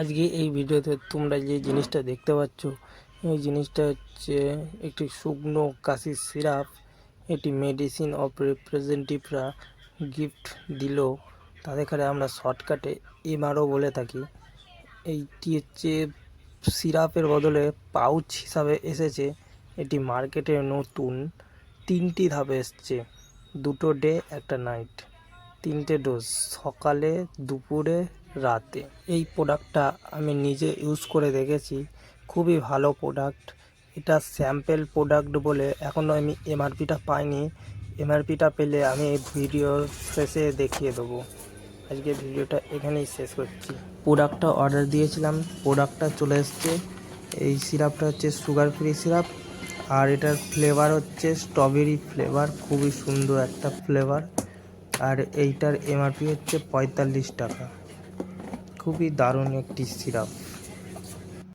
আজকে এই ভিডিওতে তোমরা যে জিনিসটা দেখতে পাচ্ছ, এই জিনিসটা হচ্ছে একটি শুকনো কাশির সিরাপ। এটি মেডিসিন অফ রিপ্রেজেন্টেটিভরা গিফট দিল। তাদেরকে আমরা শর্টকাটে এমআরও বলে থাকি। এইটি হচ্ছে সিরাপের বদলে পাউচ হিসাবে এসেছে। এটি মার্কেটে নতুন তিনটি ধাপে এসছে। দুটো ডে একটা নাইট তিনটে ডোজ সকালে, দুপুরে, রাতে। এই প্রোডাক্টটা আমি নিজে ইউজ করে দেখেছি। খুবই ভালো প্রোডাক্ট এটা স্যাম্পেল প্রোডাক্ট বলে এখনও আমি এমআরপিটা পাইনি। এমআরপিটা পেলে আমি এই ভিডিওর শেষে দেখিয়ে দেবো। আজকে ভিডিওটা এখানেই শেষ করছি। প্রোডাক্টটা অর্ডার দিয়েছিলাম। প্রোডাক্টটা চলে এসছে। এই সিরাপটা হচ্ছে সুগার ফ্রি সিরাপ আর এটার ফ্লেভার হচ্ছে স্ট্রবেরি ফ্লেভার খুবই সুন্দর একটা ফ্লেভার আর এইটার এমআরপি হচ্ছে পঁয়তাল্লিশ টাকা। খুবই দারুণ একটি সিরাপ।